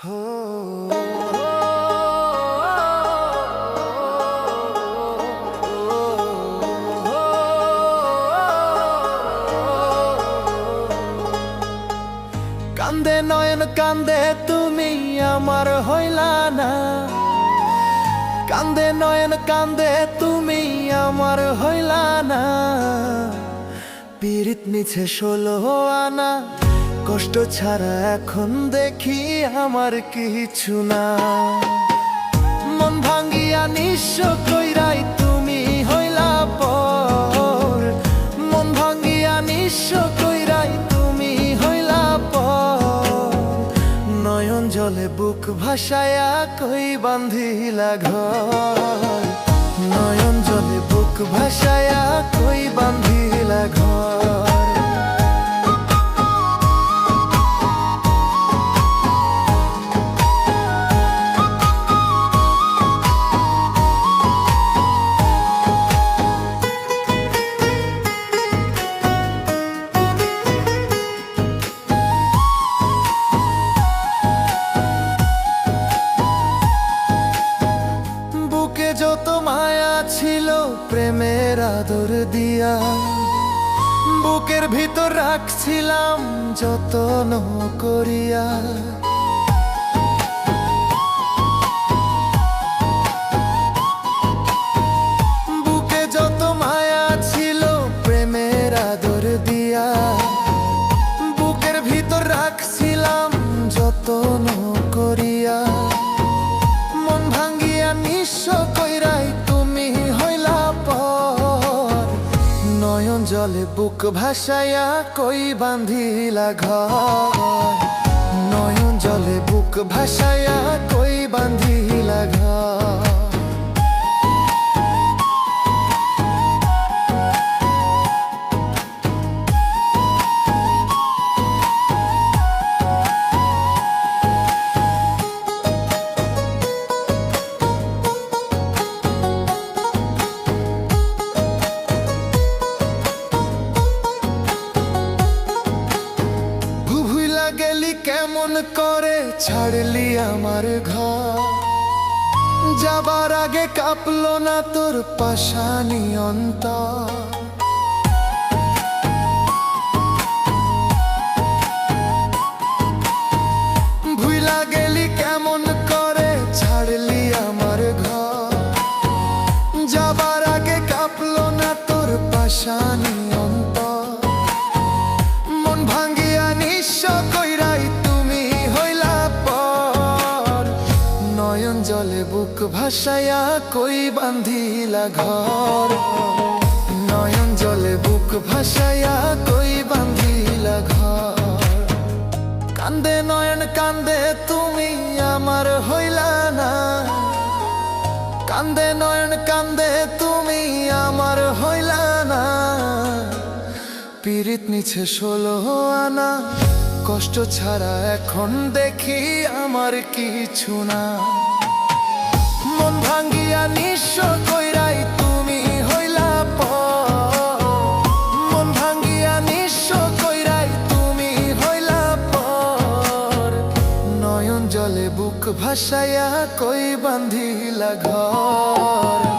কান্দে নয়ন, কান্দে তুমি আমার হইলা না। কান্দে নয়ন, কান্দে তুমি আমার হইলা না। পীড়িত নিছে ষোলো আনা। কষ্ট ছাড়া এখন দেখি আমার কিছু না। মন ভাঙ্গিয়া নিঃস্ব কইরাই তুমি হইলা পর। মন ভাঙ্গিয়া নিঃস্ব কইরাই তুমি হইলা পর। নয়ন জলে বুক ভাসায়া কই বান্ধিলা ঘর। নয়ন জলে বুক ভাসায়া কই বান্ধিলা ঘর। ছিল প্রেমের আদর দিয়া। বুকের ভিতর রাখছিলাম যতন করিয়া। বুকে যত মায়া ছিল প্রেমের আদর দিয়া। বুকের ভিতর রাখছিলাম করিয়া। মন ভাঙ্গিয়া নিঃস্ব বুক ভাসায়া কই বান্ধিলা ঘর? নয়ন জলে বুক ভাসায়া কই বান্ধিলা ঘর? গেলি কেমন করে? ছাড়লি আমার ঘর। যাবার আগে কাঁপলো না তোর পাশানি অন্তর। আমার ঘর। আগে কাঁপলো না তোর ভাসাইয়া কই বান্ধিলা ঘর? নয়ন জলে বুক ভাসাইয়া কই বান্ধিলা ঘর? কান্দে নয়ন, কান্দে তুমি আমার হইলা না। কান্দে নয়ন, কান্দে তুমি আমার হইলা না। পীড়িত নিছে ষোলো আনা, কষ্ট ছাড়া এখন দেখি আমার কিছু না। ভাঙ্গিয়া নিঃস্ব কইরাই তুমি হইলা প মন ভাঙ্গিয়া নিঃস্ব কইরাই তুমি হইলা পর নয়ন জলে বুক ভাসাইয়া কই বান্ধিলা ঘর?